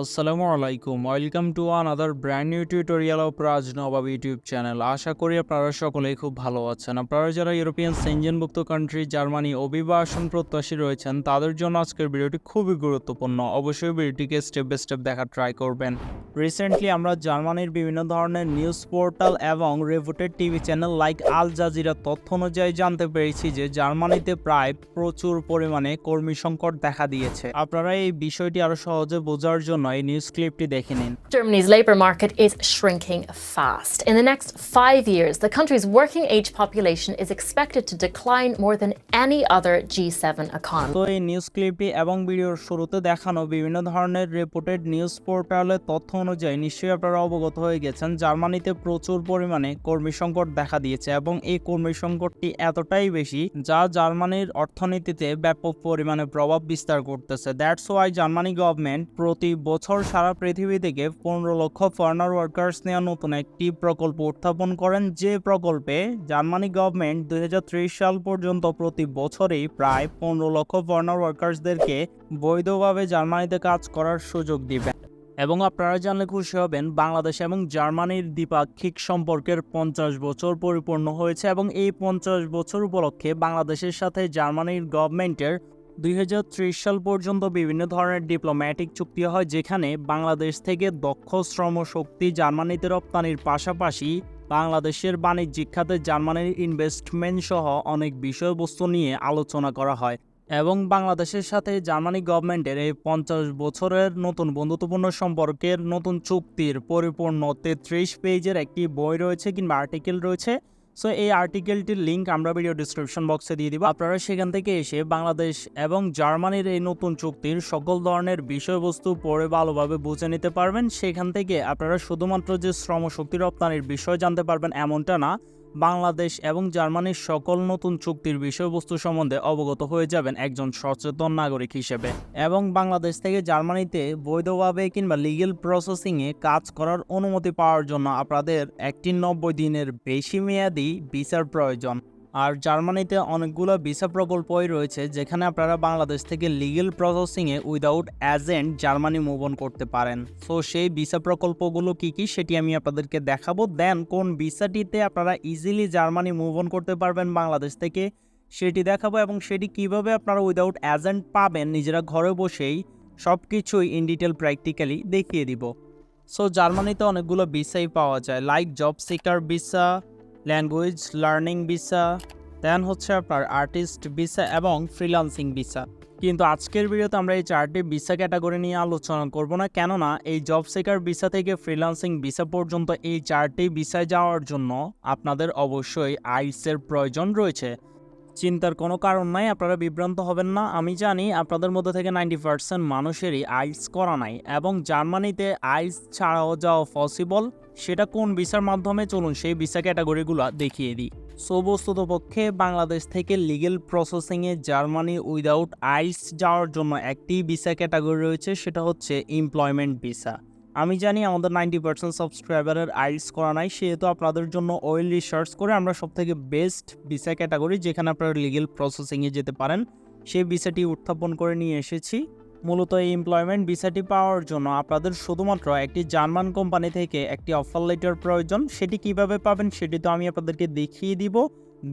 আসসালামু আলাইকুম welcome to another brand new tutorial of Raj Nawab YouTube channel আশা করি আপনারা সকলেই খুব ভালো আছেন। আপনারা যারা ইউরোপিয়ান সেঞ্জনভুক্ত কান্ট্রি জার্মানি অভিবাসন প্রত্যাশী রয়েছেন, তাদের জন্য আজকের ভিডিওটি খুবই গুরুত্বপূর্ণ। অবশ্যই ভিডিওটিকে স্টেপ বাই স্টেপ দেখার ট্রাই করবেন। রিসেন্টলি আমরা জার্মানির বিভিন্ন ধরনের নিউজ পোর্টাল এবং reputed TV channel like Al Jazeera তথ্য অনুযায়ী জানতে পেরেছি যে জার্মানিতে প্রায় প্রচুর পরিমাণে কর্মী সংকট দেখা দিয়েছে। আপনারা এই বিষয়টি আরও সহজে বোঝার জন্য এই নিউজ ক্লিপটি দেখে নিন Germany's labour market is shrinking fast. In the next five years, the country's working age population is expected to decline more than any other G7 economy. তো এই নিউজ ক্লিপটি এবং ভিডিওর শুরুতে দেখানো বিভিন্ন ধরনের রেপুটেড নিউজ পোর্টালের তথ্য অনুযায়ী নিশ্চয়ই আপনারা অবগত হয়ে গেছেন জার্মানিতে প্রচুর পরিমাণে কর্মী সংকট দেখা দিয়েছে এবং এই কর্মী সংকটটি এতটাই বেশি যা জার্মানির অর্থনীতিতে ব্যাপক পরিমাণে প্রভাব বিস্তার করতেছে দ্যাটস ওয়াই জার্মানি গভর্নমেন্ট প্রতি বছর সারা পৃথিবী থেকে পনেরো লক্ষ ফরেনার ওয়ার্কার্স নেওয়া নতুন একটি প্রকল্প উত্থাপন করেন যে প্রকল্পে জার্মানি গভর্নমেন্ট দু হাজার ত্রিশ সাল পর্যন্ত প্রতি বছরেই প্রায় পনেরো লক্ষ ফরেনার ওয়ার্কার্সদেরকে বৈধভাবে জার্মানিতে কাজ করার সুযোগ দিবে। এবং আপনারা জানলে খুশি হবেন, বাংলাদেশ এবং জার্মানির দ্বিপাক্ষিক সম্পর্কের পঞ্চাশ বছর পরিপূর্ণ হয়েছে এবং এই পঞ্চাশ বছর উপলক্ষে বাংলাদেশের সাথে জার্মানির গভর্নমেন্টের দুই হাজার ত্রিশ সাল পর্যন্ত বিভিন্ন ধরনের ডিপ্লোম্যাটিক চুক্তি হয়, যেখানে বাংলাদেশ থেকে দক্ষ শ্রম শক্তি জার্মানিতে রপ্তানির পাশাপাশি বাংলাদেশের বাণিজ্যিক খাতে জার্মানির ইনভেস্টমেন্ট সহ অনেক বিষয়বস্তু নিয়ে আলোচনা করা হয় এবং বাংলাদেশের সাথে জার্মানি গভর্নমেন্টের এই পঞ্চাশ বছরের নতুন বন্ধুত্বপূর্ণ সম্পর্কের নতুন চুক্তির পরিপূর্ণ তেত্রিশ পেজের একটি বই রয়েছে কিংবা আর্টিকেল রয়েছে। সো এই আর্টিকেলটির লিঙ্ক আমরা ভিডিও ডিসক্রিপশন বক্সে দিয়ে দিব। আপনারা সেখান থেকে এসে বাংলাদেশ এবং জার্মানির এই নতুন চুক্তির সকল ধরনের বিষয়বস্তু পড়ে ভালোভাবে বুঝে নিতে পারবেন। সেখান থেকে আপনারা শুধুমাত্র যে শ্রমশক্তি রপ্তানির বিষয় জানতে পারবেন এমনটা না বাংলাদেশ এবং জার্মানির সকল নতুন চুক্তির বিষয়বস্তু সম্বন্ধে অবগত হয়ে যাবেন একজন সচেতন নাগরিক হিসেবে। এবং বাংলাদেশ থেকে জার্মানিতে বৈধভাবে কিংবা লিগেল প্রসেসিংয়ে কাজ করার অনুমতি পাওয়ার জন্য আপনাদের একটি নব্বই দিনের বেশি মেয়াদি বিচার প্রয়োজন। আর জার্মানিতে অনেকগুলো ভিসা প্রকল্পই রয়েছে, যেখানে আপনারা বাংলাদেশ থেকে legal প্রসেসিংয়ে without agent Germany move on করতে পারেন। সো সেই ভিসা প্রকল্পগুলো কি কি সেটি আমি আপনাদেরকে দেখাবো। দেন কোন ভিসাটিতে আপনারা ইজিলি জার্মানি মুভ অন করতে পারবেন বাংলাদেশ থেকে, সেটি দেখাবো এবং সেটি কীভাবে আপনারা উইদাউট এজেন্ট পাবেন, নিজেরা ঘরে বসেই সব কিছুই ইন ডিটেল প্র্যাকটিক্যালি দেখিয়ে দিব। সো জার্মানিতে অনেকগুলো ভিসাই পাওয়া যায় like job seeker visa language learning visa then হচ্ছে আপনার আর্টিস্ট ভিসা এবং ফ্রিলান্সিং ভিসা কিন্তু আজকের ভিডিওতে আমরা এই চারটি ভিসা ক্যাটাগরি নিয়ে আলোচনা করব না, কেননা এই জব সেকার ভিসা থেকে ফ্রিলান্সিং ভিসা পর্যন্ত এই চারটি ভিসায় যাওয়ার জন্য আপনাদের অবশ্যই আইসের প্রয়োজন রয়েছে। চিন্তার কোনো কারণ নাই, আপনারা বিভ্রান্ত হবেন না। আমি জানি আপনাদের মধ্যে থেকে নাইনটি পার্সেন্ট মানুষেরই আইস করা নাই এবং জার্মানিতে আইস ছাড়াও যাওয়া পসিবল সেটা কোন ভিসার মাধ্যমে? চলুন সেই ভিসা ক্যাটাগরিগুলো দেখিয়ে দিই। সো বস্তুত পক্ষে বাংলাদেশ থেকে লিগেল প্রসেসিংয়ে জার্মানি উইদাউট আইস যাওয়ার জন্য একটি ভিসা ক্যাটাগরি রয়েছে, সেটা হচ্ছে এমপ্লয়মেন্ট ভিসা। আমি জানি আমাদের নাইনটি পার্সেন্ট সাবস্ক্রাইবারের আইস করা নাই, সেহেতু আপনাদের জন্য অয়েল রিসার্চ করে আমরা সব থেকে বেস্ট ভিসা ক্যাটাগরি যেখানে আপনারা লিগেল প্রসেসিংয়ে যেতে পারেন, সেই ভিসাটি উত্থাপন করে নিয়ে এসেছি। মূলত এই এমপ্লয়মেন্ট ভিসাটি পাওয়ার জন্য আপনাদের শুধুমাত্র একটি জার্মান কোম্পানি থেকে একটি অফার লেটার প্রয়োজন, সেটি কীভাবে পাবেন সেটি তো আমি আপনাদেরকে দেখিয়ে দিব।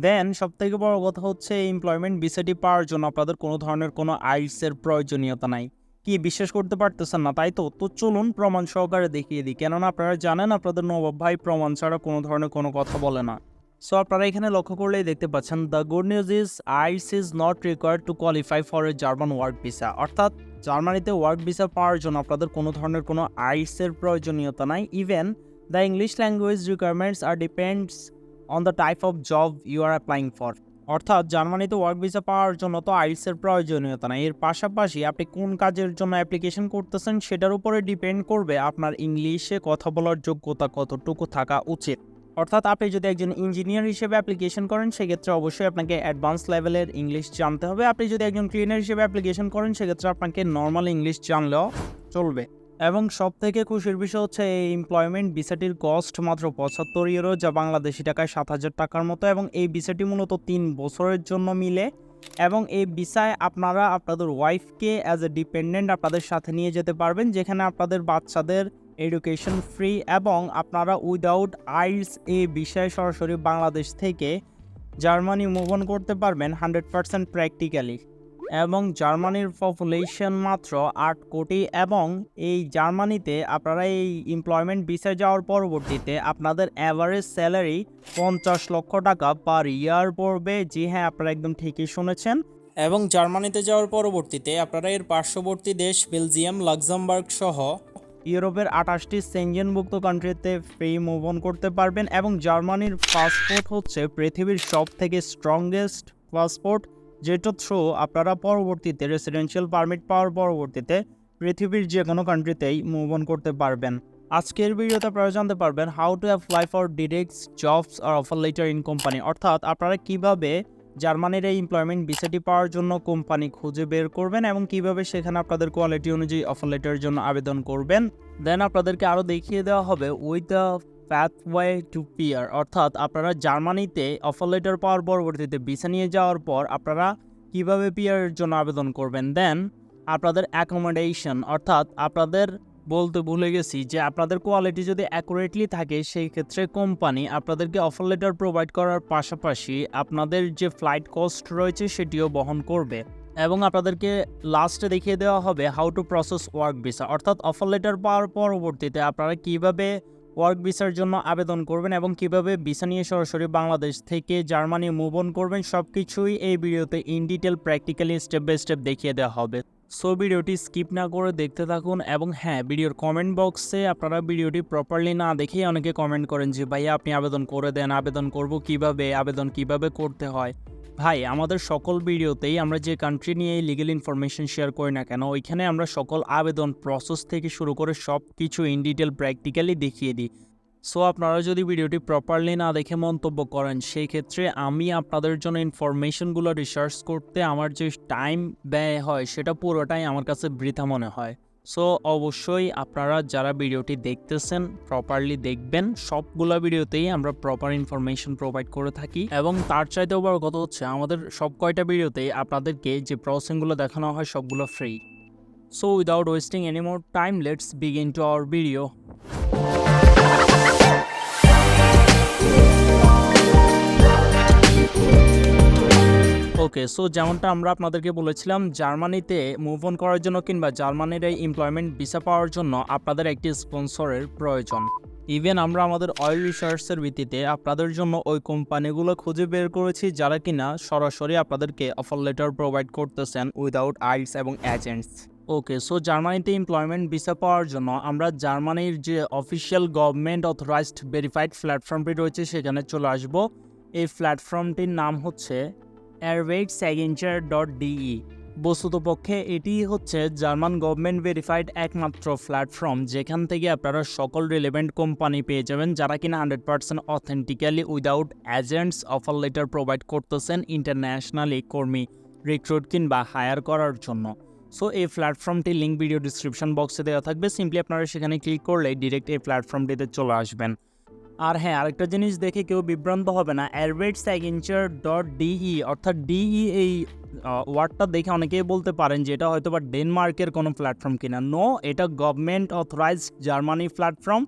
দেন সব থেকে বড় কথা হচ্ছে, এই এমপ্লয়মেন্ট ভিসাটি পাওয়ার জন্য আপনাদের কোনো ধরনের কোনো আইসের প্রয়োজনীয়তা নাই। কি বিশ্বাস করতে পারতেছেন না? তাই তো? তো চলুন প্রমাণ সহকারে দেখিয়ে দিই। কেননা আপনারা জানেন আপনাদের নবাব ভাই প্রমাণ ছাড়া কোনো ধরনের কোনো কথা বলে না। সো আপনারা এখানে লক্ষ্য করলেই দেখতে পাচ্ছেন the good news is ice is not required to qualify for a German work visa অর্থাৎ, জার্মানিতে ওয়ার্ক ভিসা পাওয়ার জন্য আপনাদের কোনো ধরনের কোনো আইসের প্রয়োজনীয়তা নাই। Even the English language requirements are depends on the type of job you are applying for অর্থাৎ জার্মানিতে ওয়ার্ক ভিসা পাওয়ার জন্য তো আইসের প্রয়োজনীয়তা নাই এর পাশাপাশি আপনি কোন কাজের জন্য অ্যাপ্লিকেশন করতেছেন সেটার উপরে ডিপেন্ড করবে আপনার ইংলিশে কথা বলার যোগ্যতা কতটুকু থাকা উচিত। অর্থাৎ আপনি যদি একজন ইঞ্জিনিয়ার হিসেবে অ্যাপ্লিকেশন করেন, সেক্ষেত্রে অবশ্যই আপনাকে অ্যাডভান্স লেভেলের ইংলিশ জানতে হবে। আপনি যদি একজন ক্লিনার হিসেবে অ্যাপ্লিকেশন করেন, সেক্ষেত্রে আপনাকে নর্মাল ইংলিশ জানলেও চলবে। এবং সব থেকে খুশির বিষয় হচ্ছে এই এমপ্লয়মেন্ট ভিসাটির কস্ট মাত্র পঁচাত্তর ইউরো যা বাংলাদেশি টাকায় সাত হাজার টাকার মতো এবং এই ভিসাটি মূলত তিন বছরের জন্য মিলে। এবং এই ভিসায় আপনারা আপনাদের ওয়াইফকে অ্যাজ এ ডিপেন্ডেন্ট আপনাদের সাথে নিয়ে যেতে পারবেন, যেখানে আপনাদের বাচ্চাদের এডুকেশন ফ্রি এবং আপনারা উইদাউট আইলস এই বিষয়ে সরাসরি বাংলাদেশ থেকে জার্মানি মুভ অন করতে পারবেন হান্ড্রেড পার্সেন্ট প্র্যাকটিক্যালি এবং জার্মানির পপুলেশন মাত্র আট কোটি এবং এই জার্মানিতে আপনারা এই এমপ্লয়মেন্ট ভিসায় যাওয়ার পরবর্তীতে আপনাদের অ্যাভারেজ স্যালারি পঞ্চাশ লক্ষ টাকা পার ইয়ার পড়বে। জি হ্যাঁ আপনারা একদম ঠিকই শুনেছেন। এবং জার্মানিতে যাওয়ার পরবর্তীতে আপনারা এর পার্শ্ববর্তী দেশ বেলজিয়াম, লাক্সামবার্গ সহ ইউরোপের আঠাশটি সেঞ্জেনভুক্ত কান্ট্রিতে ফ্রি মুভ অন করতে পারবেন। এবং জার্মানির পাসপোর্ট হচ্ছে পৃথিবীর সব থেকে স্ট্রংগেস্ট পাসপোর্ট যেটা থ্রু আপনারা পরবর্তীতে রেসিডেন্সিয়াল পারমিট পাওয়ার পরবর্তীতে পৃথিবীর যে কোনো কান্ট্রিতেই মুভ অন করতে পারবেন। আজকের ভিডিওতে আপনারা জানতে পারবেন how to apply for directs jobs R offer letter in company অর্থাৎ আপনারা কীভাবে জার্মানির এই এমপ্লয়মেন্ট ভিসাটি পাওয়ার জন্য কোম্পানি খুঁজে বের করবেন এবং কীভাবে সেখানে আপনাদের কোয়ালিটি অনুযায়ী অফার লেটারের জন্য আবেদন করবেন। দেন আপনাদেরকে আরও দেখিয়ে দেওয়া হবে with the pathway to PR অর্থাৎ আপনারা জার্মানিতে অফার লেটার পাওয়ার পরবর্তীতে ভিসা নিয়ে যাওয়ার পর আপনারা কীভাবে পিয়ারের জন্য আবেদন করবেন? দেন আপনাদের অ্যাকোমোডেশন অর্থাৎ আপনাদের বলতে ভুলে গেছি যে আপনাদের কোয়ালিটি যদি অ্যাকুরেটলি থাকে, সেই ক্ষেত্রে কোম্পানি আপনাদেরকে অফার লেটার প্রোভাইড করার পাশাপাশি আপনাদের যে ফ্লাইট কস্ট রয়েছে সেটিও বহন করবে। এবং আপনাদেরকে লাস্টে দেখিয়ে দেওয়া হবে how to process work visa অর্থাৎ অফার লেটার পাওয়ার পরবর্তীতে আপনারা কীভাবে ওয়ার্ক ভিসার জন্য আবেদন করবেন এবং কীভাবে ভিসা নিয়ে সরাসরি বাংলাদেশ থেকে জার্মানি মুভ অন করবেন সব কিছুই এই ভিডিওতে in detail practically step by step দেখিয়ে দেওয়া হবে। সো ভিডিওটি স্কিপ না করে দেখতে থাকুন এবং হ্যাঁ ভিডিওর কমেন্ট বক্সে আপনারা ভিডিওটি প্রপারলি না দেখেই অনেকে কমেন্ট করেন যে, ভাইয়া, আপনি আবেদন করে দেন, আবেদন করব কীভাবে, আবেদন কীভাবে করতে হয়? ভাই, আমাদের সকল ভিডিওতেই আমরা যে কান্ট্রি নিয়ে লিগেল ইনফরমেশন শেয়ার করি না কেন, ওইখানে আমরা সকল আবেদন প্রসেস থেকে শুরু করে সব কিছু ইন ডিটেল প্র্যাকটিক্যালি দেখিয়ে দিই। সো আপনারা যদি ভিডিওটি প্রপারলি না দেখে মন্তব্য করেন সেই ক্ষেত্রে আমি আপনাদের জন্য ইনফরমেশনগুলো রিসার্চ করতে আমার যে টাইম ব্যয় হয়, সেটা পুরোটাই আমার কাছে বৃথা মনে হয়। সো অবশ্যই আপনারা যারা ভিডিওটি দেখতেছেন প্রপারলি দেখবেন, সবগুলো ভিডিওতেই আমরা প্রপার ইনফরমেশন প্রোভাইড করে থাকি। এবং তার চাইতেও বড় কথা হচ্ছে, আমাদের সব কয়টা ভিডিওতেই আপনাদেরকে যে প্রসেসিংগুলো দেখানো হয়, সবগুলো free so without wasting any more time let's begin to our video okay so যেমনটা আমরা আপনাদেরকে বলেছিলাম, জার্মানিতে মুভ অন করার জন্য কিংবা জার্মানির এই এমপ্লয়মেন্ট ভিসা পাওয়ার জন্য আপনাদের একটি স্পন্সরের প্রয়োজন। ইভেন আমরা আমাদের অয়েল রিসার্চের ভিত্তিতে আপনাদের জন্য ওই কোম্পানিগুলো খুঁজে বের করেছি যারা কিনা সরাসরি আপনাদেরকে অফার লেটার প্রোভাইড করতেছেন উইদাউট আইলস এবং এজেন্টস ওকে সো জার্মানিতে এমপ্লয়মেন্ট ভিসা পাওয়ার জন্য আমরা জার্মানির যে অফিসিয়াল গভর্নমেন্ট অথরাইজড ভেরিফাইড প্ল্যাটফর্মটি রয়েছে সেখানে চলে আসব। এই প্ল্যাটফর্মটির নাম হচ্ছে এয়ারওয়েট স্যাগেঞ্চার ডট ডিই বস্তুতপক্ষে এটি হচ্ছে জার্মান গভর্নমেন্ট ভেরিফাইড একমাত্র প্ল্যাটফর্ম যেখান থেকে আপনারা সকল রিলেভেন্ট কোম্পানি পেয়ে যাবেন যারা কিনা hundred percent authentically without agents offer letter provide করতেছেন ইন্টারন্যাশনালি কর্মী রিক্রুট কিংবা হায়ার করার জন্য। সো এই প্ল্যাটফর্মটি লিঙ্ক ভিডিও ডিসক্রিপশন বক্সে দেওয়া থাকবে। সিম্পলি আপনারা সেখানে ক্লিক করলে ডিরেক্ট এই প্ল্যাটফর্মটিতে চলে আসবেন। আর হ্যাঁ আরেকটা জিনিস দেখে কেউ বিভ্রান্ত হবে না অ্যারবেট সাইগেঞ্চার ডট ডিই অর্থাৎ ডিই এই ওয়ার্ডটা দেখে অনেকেই বলতে পারেন যে এটা হয়তো বা ডেনমার্কের কোনো প্ল্যাটফর্ম কিনা। নো এটা গভর্নমেন্ট অথরাইজড জার্মানি প্ল্যাটফর্ম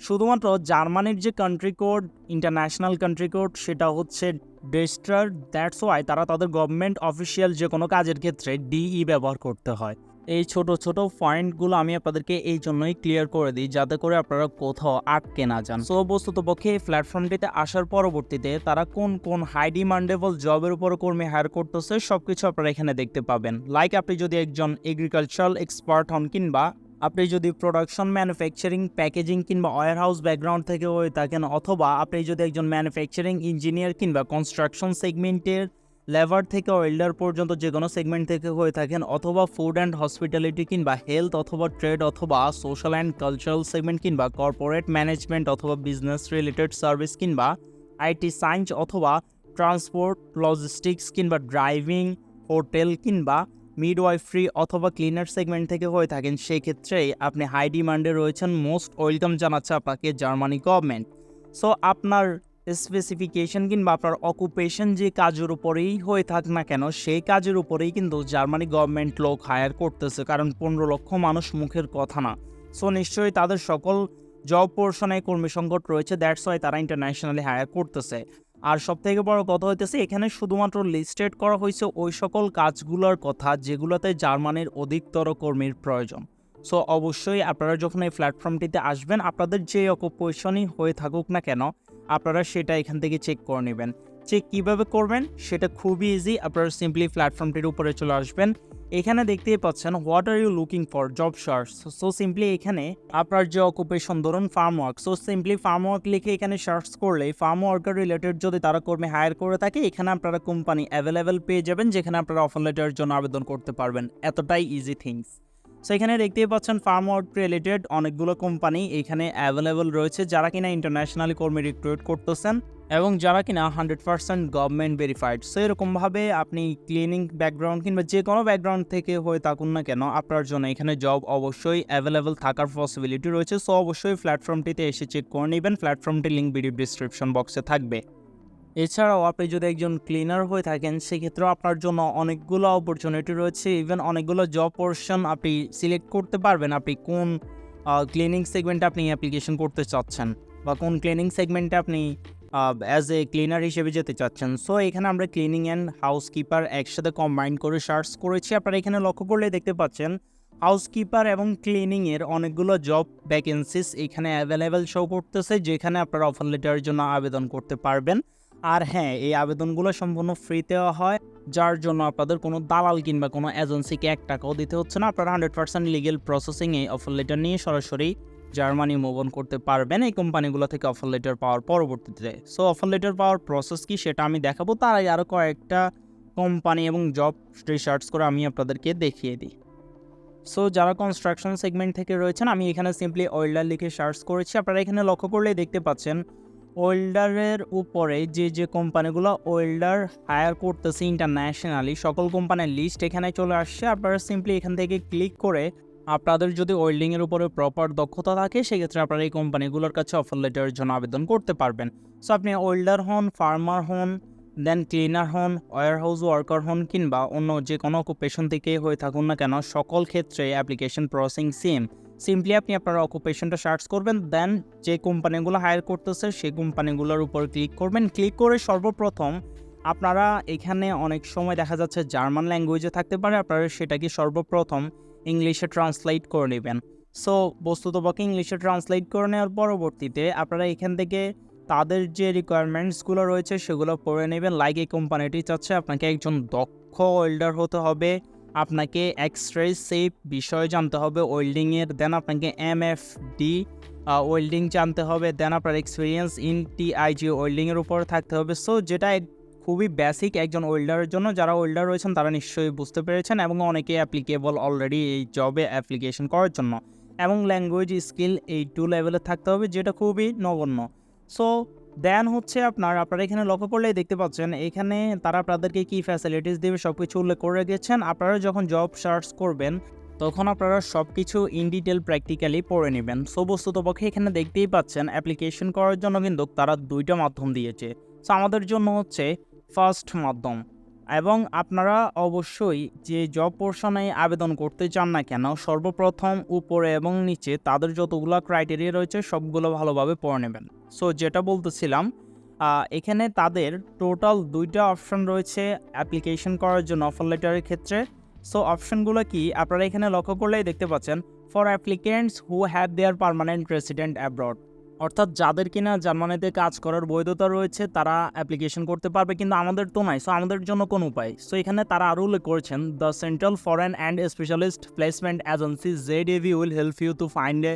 শুধুমাত্র জার্মানির যে country code international country code সেটা হচ্ছে ডেস্টার দ্যাটস ওয়াই তারা তাদের গভর্নমেন্ট অফিসিয়াল যে কোনো কাজের ক্ষেত্রে ডিই ব্যবহার করতে হয়। এই ছোট ছোট পয়েন্টগুলো আমি আপনাদেরকে এই জন্যই ক্লিয়ার করে দিই, যাতে করে আপনারা কোথাও আটকে না যান। সো বস্তুত পক্ষে এই প্ল্যাটফর্মটিতে আসার পরবর্তীতে তারা কোন কোন হাই ডিমান্ডেবল জবের উপর কর্মী হায়ার করতেছে সব কিছু আপনারা এখানে দেখতে পাবেন। লাইক আপনি যদি একজন এগ্রিকালচারাল এক্সপার্ট হন কিংবা আপনি যদি প্রোডাকশন ম্যানুফ্যাকচারিং প্যাকেজিং কিংবা ওয়ার হাউস ব্যাকগ্রাউন্ড থেকে হয়ে থাকেন, অথবা আপনি যদি একজন ম্যানুফ্যাকচারিং ইঞ্জিনিয়ার কিংবা কনস্ট্রাকশন সেগমেন্টের লেবার থেকে ওয়েল্ডার পর্যন্ত যে কোনো সেগমেন্ট থেকে হয়ে থাকেন অথবা ফুড অ্যান্ড হসপিটালিটি কিংবা হেলথ অথবা ট্রেড অথবা সোশ্যাল অ্যান্ড কালচারাল সেগমেন্ট কিংবা কর্পোরেট ম্যানেজমেন্ট অথবা বিজনেস রিলেটেড সার্ভিস কিংবা আইটি সায়েন্স অথবা ট্রান্সপোর্ট লজিস্টিক্স কিংবা ড্রাইভিং হোটেল কিংবা মিডওয়াইফ্রি অথবা ক্লিনার সেগমেন্ট থেকে হয়ে থাকেন সেই ক্ষেত্রেই আপনি হাই ডিমান্ডে রয়েছেন। মোস্ট ওয়েলকাম জানাচ্ছে আপনাকে জার্মানি গভর্নমেন্ট সো আপনার স্পেসিফিকেশন কিংবা আপনার অকুপেশন যে কাজের উপরেই হয়ে থাক না কেন, সেই কাজের উপরেই কিন্তু জার্মানি গভর্নমেন্ট লোক হায়ার করতেছে। কারণ পনেরো লক্ষ মানুষ মুখের কথা না। সো নিশ্চয়ই তাদের সকল জব পোর্শনে কর্মী সংকট রয়েছে দ্যাটস ওয়াই তারা ইন্টারন্যাশনালি হায়ার করতেছে। আর সব থেকে বড় কথা হইতেছে, এখানে শুধুমাত্র লিস্টেড করা হয়েছে ওই সকল কাজগুলোর কথা, যেগুলোতে জার্মানির অধিকতর কর্মীর প্রয়োজন। সো অবশ্যই আপনারা যখন এই প্ল্যাটফর্মটিতে আসবেন, আপনাদের যে অকুপেশনই হয়ে থাকুক না কেন আপনারা সেটা এখান থেকে চেক করে নেবেন। চেক কীভাবে করবেন? সেটা খুবই ইজি আপনারা সিম্পলি প্ল্যাটফর্মটির উপরে চলে আসবেন। এখানে দেখতেই পাচ্ছেন what are you looking for job search so simply এখানে আপনার যে অকুপেশন ধরুন farm work so simply farm work লিখে এখানে সার্চ করলে ফার্ম ওয়ার্কার রিলেটেড যদি তারা কর্মী হায়ার করে থাকে, এখানে আপনারা কোম্পানি অ্যাভেলেবেল পেয়ে যাবেন, যেখানে আপনারা অফার লেটারের জন্য আবেদন করতে পারবেন। এতটাই ইজি থিংস সো এখানে দেখতেই পাচ্ছেন ফার্ম আউট রিলেটেড অনেকগুলো কোম্পানি এখানে অ্যাভেলেবেল রয়েছে, যারা কিনা ইন্টারন্যাশনালি কর্মী রিক্রুট করতেছেন এবং যারা কিনা hundred percent government verified so এরকমভাবে আপনি ক্লিনিং ব্যাকগ্রাউন্ড কিংবা যে কোনো ব্যাকগ্রাউন্ড থেকে হয়ে থাকুন না কেন, আপনার জন্য এখানে জব অবশ্যই অ্যাভেলেবেল থাকার পসিবিলিটি রয়েছে। সো অবশ্যই প্ল্যাটফর্মটিতে এসে চেক করে নেবেন প্ল্যাটফর্মটির লিঙ্ক ভিডিও ডিসক্রিপশন বক্সে থাকবে। এছাড়াও আপনি যদি একজন ক্লিনার হয়ে থাকেন, সেক্ষেত্রেও আপনার জন্য অনেকগুলো অপরচুনিটি রয়েছে। ইভেন অনেকগুলো জব পোর্শন আপনি সিলেক্ট করতে পারবেন আপনি কোন ক্লিনিং সেগমেন্টে আপনি অ্যাপ্লিকেশন করতে চাচ্ছেন বা কোন ক্লিনিং সেগমেন্টে আপনি অ্যাজ এ ক্লিনার হিসেবে যেতে চাচ্ছেন। সো এখানে আমরা ক্লিনিং অ্যান্ড হাউসকিপার একসাথে কম্বাইন করে সার্চ করেছি। আপনারা এখানে লক্ষ্য করলে দেখতে পাচ্ছেন হাউসকিপার এবং ক্লিনিংয়ের অনেকগুলো জব ভ্যাকেন্সিস এখানে অ্যাভেলেবেল শো করতেছে, যেখানে আপনারা অফার লেটারের জন্য আবেদন করতে পারবেন। আর হ্যাঁ এই আবেদনগুলো সম্পূর্ণ ফ্রিতে হয়। যার জন্য আপনাদের কোনো দালাল কিংবা কোনো এজেন্সিকে এক টাকাও দিতে হচ্ছে না। আপনারা হান্ড্রেড পার্সেন্ট লিগেল প্রসেসিংয়ে অফার লেটার নিয়ে সরাসরি জার্মানি মুভ অন করতে পারবেন এই কোম্পানিগুলো থেকে অফার লেটার পাওয়ার পরবর্তীতে। সো অফার লেটার পাওয়ার প্রসেস কি সেটা আমি দেখাবো। তার আগে আরও কয়েকটা কোম্পানি এবং জব রিসার্চ করে আমি আপনাদেরকে দেখিয়ে দিই। সো যারা কনস্ট্রাকশন সেগমেন্ট থেকে রয়েছেন, আমি এখানে সিম্পলি ওয়েল্ডার লিখে সার্চ করেছি। আপনারা এখানে লক্ষ্য করলেই দেখতে পাচ্ছেন ওয়েল্ডারের উপরে যে যে কোম্পানিগুলো ওয়েল্ডার হায়ার করতেছে ইন্টারন্যাশনালি, সকল কোম্পানির লিস্ট এখানে চলে আসছে। আপনারা সিম্পলি এখান থেকে ক্লিক করে আপনাদের যদি ওয়েল্ডিংয়ের উপরে প্রপার দক্ষতা থাকে, সেক্ষেত্রে আপনারা এই কোম্পানিগুলোর কাছে অফার লেটারের জন্য আবেদন করতে পারবেন। সো আপনি ওয়েল্ডার হন ফার্মার হন দেন ক্লিনার হন ওয়ার হাউস ওয়ার্কার হন, কিংবা অন্য যে কোনো অকুপেশন থেকে হয়ে থাকুন না কেন, সকল ক্ষেত্রে অ্যাপ্লিকেশন প্রসেসিং সেম সিম্পলি আপনি আপনার অকুপেশনটা সার্চ করবেন দেন যে কোম্পানিগুলো হায়ার করতেছে সেই কোম্পানিগুলোর উপর ক্লিক করবেন। ক্লিক করে সর্বপ্রথম আপনারা এখানে অনেক সময় দেখা যাচ্ছে জার্মান ল্যাঙ্গুয়েজে থাকতে পারে, আপনারা সেটাকে সর্বপ্রথম ইংলিশে ট্রান্সলেট করে নেবেন। সো বস্তুতপক্ষে ইংলিশে ট্রান্সলেট করে নেওয়ার পরবর্তীতে আপনারা এখান থেকে তাদের যে রিকোয়ারমেন্টসগুলো রয়েছে, সেগুলো পড়ে নেবেন। লাইক এই কোম্পানিটি চাচ্ছে আপনাকে একজন দক্ষ ওয়েল্ডার হতে হবে। আপনাকে এক্সরে সেফ বিষয় জানতে হবে ওয়েল্ডিংয়ের দেন আপনাকে এম এফ ডি ওয়েল্ডিং জানতে হবে দেন আপনার এক্সপিরিয়েন্স ইন টিআইজি ওয়েল্ডিংয়ের উপর থাকতে হবে। সো যেটা খুবই বেসিক একজন ওয়েল্ডারের জন্য, যারা ওয়েল্ডার রয়েছেন, তারা নিশ্চয়ই বুঝতে পেরেছেন এবং অনেকে অ্যাপ্লিকেবল অলরেডি এই জবে অ্যাপ্লিকেশন করার জন্য। এবং ল্যাঙ্গুয়েজ স্কিল এই টু লেভেলে থাকতে হবে, যেটা খুবই নগণ্য। সো দেন হচ্ছে আপনার, আপনারা এখানে লক্ষ্য করলেই দেখতে পাচ্ছেন, এখানে তারা আপনাদেরকে কী ফ্যাসিলিটিস দেবে সব কিছু উল্লেখ করে গেছেন আপনারা যখন জব সার্চ করবেন, তখন আপনারা সব কিছু ইন ডিটেল প্র্যাকটিক্যালি পড়ে নেবেন। সো বস্তুতপক্ষে এখানে দেখতেই পাচ্ছেন অ্যাপ্লিকেশন করার জন্য কিন্তু তারা দুইটা মাধ্যম দিয়েছে। সো আমাদের জন্য হচ্ছে ফার্স্ট মাধ্যম। এবং আপনারা অবশ্যই যে জব পোর্শনে আবেদন করতে চান না কেন, সর্বপ্রথম উপরে এবং নিচে তাদের যতগুলো ক্রাইটেরিয়া রয়েছে সবগুলো ভালোভাবে পড়ে নেবেন। সো যেটা বলতেছিলাম এখানে তাদের টোটাল দুইটা অপশন রয়েছে অ্যাপ্লিকেশন করার জন্য অফার লেটারের ক্ষেত্রে। সো অপশনগুলো কি? আপনারা এখানে লক্ষ্য করলেই দেখতে পাচ্ছেন for applicants who have their permanent resident abroad অর্থাৎ যাদের কিনা জার্মানিতে কাজ করার বৈধতা রয়েছে, তারা অ্যাপ্লিকেশন করতে পারবে, কিন্তু আমাদের তো নাই সো আমাদের জন্য কোন উপায়? সো এখানে তারা আরও উল্লেখ করেছেন the central foreign and specialist placement agency Z AV will help you to find a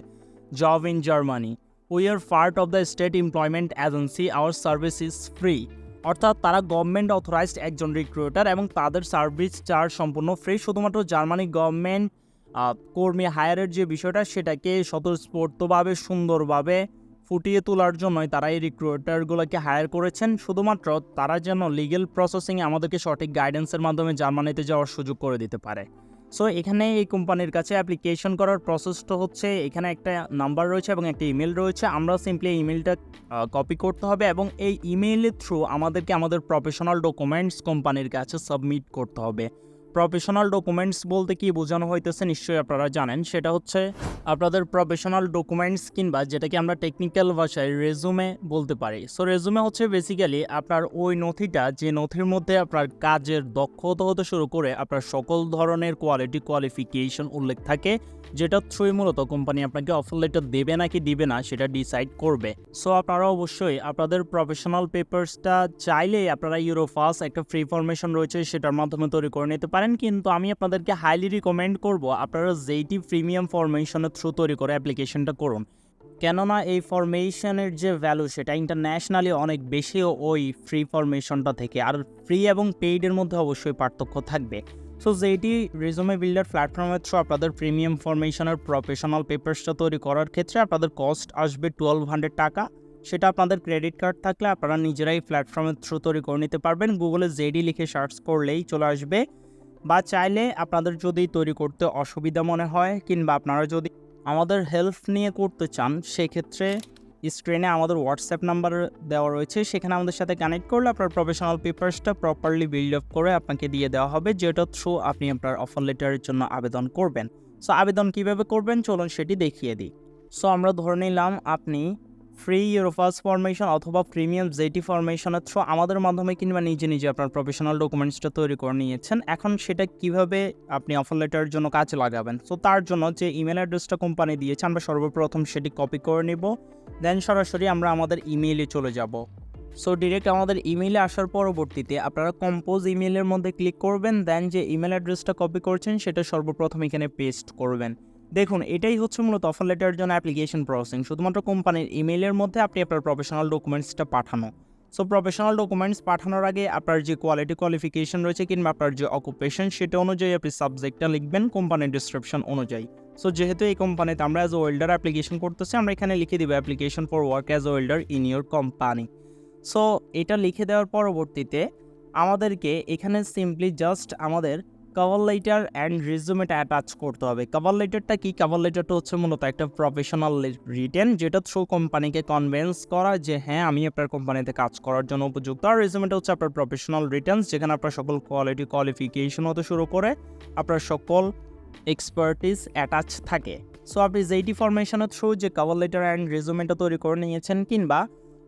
job in Germany we are part of the state employment agency our service is free অর্থাৎ তারা government authorized একজন recruiter এবং তাদের service charge সম্পূর্ণ free শুধুমাত্র Germany government কর্মী হায়ারের যে বিষয়টা, সেটাকে স্বতঃস্ফূর্তভাবে, সুন্দরভাবে ফুটিয়ে তোলার জন্যই তারা এই রিক্রুটারগুলোকে হায়ার করেছেন। শুধুমাত্র তারা যেন লিগেল প্রসেসিংয়ে আমাদেরকে সঠিক গাইডেন্সের মাধ্যমে জার্মানিতে যাওয়ার সুযোগ করে দিতে পারে। সো এখানে এই কোম্পানির কাছে অ্যাপ্লিকেশন করার প্রসেসটা হচ্ছে, এখানে একটা নাম্বার রয়েছে এবং একটা ইমেল রয়েছে। আমরা সিম্পলি ইমেলটা কপি করতে হবে এবং এই ইমেইলের থ্রু আমাদেরকে আমাদের প্রফেশনাল ডকুমেন্টস কোম্পানির কাছে সাবমিট করতে হবে। প্রফেশনাল ডকুমেন্টস বলতে কি বোঝানো হইতেছে নিশ্চয়ই আপনারা জানেন। সেটা হচ্ছে আপনাদের প্রফেশনাল ডকুমেন্টস কিংবা যেটাকে আমরা টেকনিক্যাল ভাষায় রেজুমে বলতে পারি। সো রেজুমে হচ্ছে বেসিক্যালি আপনার ওই নথিটা যে নথির মধ্যে আপনার কাজের দক্ষতা হতে শুরু করে আপনার সকল ধরনের কোয়ালিটি কোয়ালিফিকেশন উল্লেখ থাকে, যেটা থ্রুই মূলত কোম্পানি আপনাকে অফার লেটার দেবে নাকি দিবে না সেটা ডিসাইড করবে। সো আপনারা অবশ্যই আপনাদের প্রফেশনাল পেপারসটা চাইলেই আপনারা ইউরোফাস একটা ফ্রি ফরমেশন রয়েছে সেটার মাধ্যমে তৈরি করে নিতে পারেন। কিন্তু আমি আপনাদেরকে হাইলি রিকমেন্ড করব আপনারা যেইটি প্রিমিয়াম ফরমেশনের থ্রু তৈরি করে অ্যাপ্লিকেশনটা করুন। কেননা এই ফরমেশনের যে ভ্যালু সেটা ইন্টারন্যাশনালি অনেক বেশি ওই ফ্রি ফরমেশনটা থেকে, আর ফ্রি এবং পেইডের মধ্যে অবশ্যই পার্থক্য থাকবে। সো যেটি রেজুমে বিল্ডার প্ল্যাটফর্মের থ্রু আপনাদের প্রিমিয়াম ফরমেশনের প্রফেশনাল পেপার্সটা তৈরি করার ক্ষেত্রে আপনাদের কস্ট আসবে টুয়েলভ হান্ড্রেড টাকা। সেটা আপনাদের ক্রেডিট কার্ড থাকলে আপনারা নিজেরাই প্ল্যাটফর্মের থ্রু তৈরি করে নিতে পারবেন। গুগলে জেডি লিখে সার্চ করলেই চলে আসবে। বা চাইলে আপনাদের যদি তৈরি করতে অসুবিধা মনে হয় কিংবা আপনারা যদি আমাদের হেল্প নিয়ে করতে চান, সেক্ষেত্রে স্ক্রিনে আমাদের হোয়াটসঅ্যাপ নাম্বার দেওয়া রয়েছে। সেখানে আমাদের সাথে কানেক্ট করলে আপনার প্রফেশনাল পেপারসটা প্রপারলি বিল্ড আপ করে আপনাকে দিয়ে দেওয়া হবে, যেটা থ্রু আপনি আপনার অফার লেটারের জন্য আবেদন করবেন। সো আবেদন কীভাবে করবেন? চলুন সেটি দেখিয়ে দিই। সো আমরা ধরে নিলাম আপনি ফ্রি ইউরোফাস ফরমেশন অথবা প্রিমিয়াম জেটি ফরমেশনের থ্রু আমাদের মাধ্যমে কিংবা নিজে নিজে আপনার প্রফেশনাল ডকুমেন্টসটা তৈরি করে নিয়েছেন। এখন সেটা কীভাবে আপনি অফার লেটারের জন্য কাজে লাগাবেন? সো তার জন্য যে ইমেল অ্যাড্রেসটা কোম্পানি দিয়েছে, আমরা সর্বপ্রথম সেটি কপি করে নিব। দেন সরাসরি আমরা আমাদের ইমেইলে চলে যাব। সো ডিরেক্ট আমাদের ইমেইলে আসার পরবর্তীতে আপনারা কম্পোজ ইমেইলের মধ্যে ক্লিক করবেন দেন যে ইমেল অ্যাড্রেসটা কপি করছেন, সেটা সর্বপ্রথম এখানে পেস্ট করবেন। দেখুন, এটাই হচ্ছে মূলত অফার লেটারের জন্য অ্যাপ্লিকেশন প্রসেসিং শুধুমাত্র কোম্পানির ইমেইলের মধ্যে আপনি আপনার প্রফেশনাল ডকুমেন্টসটা পাঠানো। সো প্রফেশনাল ডকুমেন্টস পাঠানোর আগে আপনার যে কোয়ালিটি কোয়ালিফিকেশন রয়েছে কিংবা আপনার যে অকুপেশন সেটা অনুযায়ী আপনি সাবজেক্টটা লিখবেন কোম্পানির ডিসক্রিপশন অনুযায়ী। সো যেহেতু এই কোম্পানিতে আমরা অ্যাজ ওয়েল্ডার অ্যাপ্লিকেশন করতেছি, আমরা এখানে লিখে দিব application for work as welder in your company so এটা লিখে দেওয়ার পরবর্তীতে আমাদেরকে এখানে সিম্পলি জাস্ট আমাদের কভার লেটার অ্যান্ড রেজুমেটা অ্যাটাচ করতে হবে। কভার লেটারটা কি? কভার লেটারটা হচ্ছে মূলত একটা প্রফেশনাল রিটেন যেটা থ্রু কোম্পানিকে কনভিন্স করা যে হ্যাঁ আমি আপনার কোম্পানিতে কাজ করার জন্য উপযুক্ত। আর রিজুমেটা হচ্ছে আপনার প্রফেশনাল রিটার্নস যেখানে আপনার সকল কোয়ালিটি কোয়ালিফিকেশন হতে শুরু করে আপনার সকল এক্সপার্টিস অ্যাটাচ থাকে। সো আপনি যেইটি ফরমেশনের থ্রু যে কভার লেটার অ্যান্ড রেজুমেটা তৈরি করে নিয়েছেন কিংবা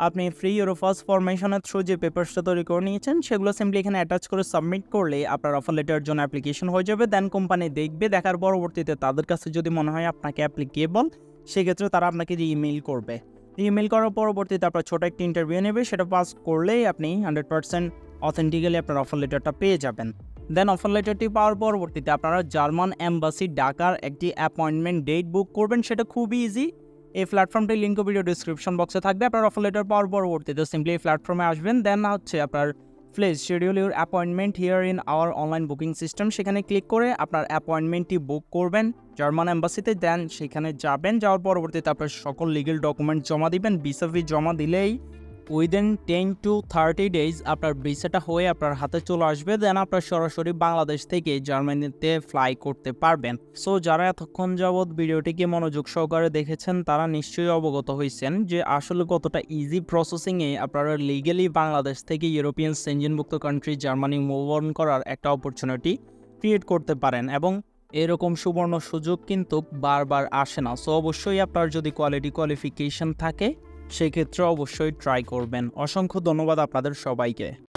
আপনি ফ্রি ইউরোফাস ফরমেশনের থ্রু যে পেপারসটা তৈরি করে নিয়েছেন, সেগুলো সিম্পলি এখানে অ্যাটাচ করে সাবমিট করলে আপনার অফার লেটারের জন্য অ্যাপ্লিকেশন হয়ে যাবে। দেন কোম্পানি দেখবে, দেখার পরবর্তীতে তাদের কাছে যদি মনে হয় আপনাকে অ্যাপ্লিকেবল সেক্ষেত্রে তারা আপনাকে যে ইমেল করবে। ইমেল করার পরবর্তীতে আপনার ছোটো একটি ইন্টারভিউ নেবে, সেটা পাস করলেই আপনি হান্ড্রেড পার্সেন্ট অথেন্টিক্যালি আপনার অফার লেটারটা পেয়ে যাবেন। দেন অফার লেটারটি পাওয়ার পরবর্তীতে আপনারা জার্মান অ্যাম্বাসি ডাকার একটি অ্যাপয়েন্টমেন্ট ডেট বুক করবেন, সেটা খুবই ইজি এই প্ল্যাটফর্মটি লিঙ্ক ভিডিও ডিসক্রিপশন বক্সে থাকবে। আপনার অফার লেটার পাওয়ার পরবর্তীতে সিম্পলি এই প্ল্যাটফর্মে আসবেন। দেন হচ্ছে আপনার please schedule your appointment here in our online booking system সেখানে ক্লিক করে আপনার অ্যাপয়েন্টমেন্টটি বুক করবেন জার্মান অ্যাম্বাসিতে দেন সেখানে যাবেন। যাওয়ার পরবর্তীতে আপনার সকল লিগেল ডকুমেন্ট জমা দিবেন। বিসএফি জমা দিলেই within ten to thirty days আপনার ভিসাটা হয়ে আপনার হাতে চলে আসবে দেন আপনার সরাসরি বাংলাদেশ থেকে জার্মানিতে ফ্লাই করতে পারবেন। সো যারা এতক্ষণ যাবৎ ভিডিওটিকে মনোযোগ সহকারে দেখেছেন, তারা নিশ্চয়ই অবগত হয়েছেন যে আসলে কতটা ইজি প্রসেসিংয়ে আপনারা লিগেলি বাংলাদেশ থেকে ইউরোপিয়ান সেঞ্জিনভুক্ত কান্ট্রি জার্মানি মুভ অন করার একটা অপরচুনিটি ক্রিয়েট করতে পারেন। এবং এরকম সুবর্ণ সুযোগ কিন্তু বারবার আসে না। সো অবশ্যই আপনার যদি কোয়ালিটি কোয়ালিফিকেশন থাকে সেক্ষেত্রে অবশ্যই ট্রাই করবেন। অসংখ্য ধন্যবাদ আপনাদের সবাইকে।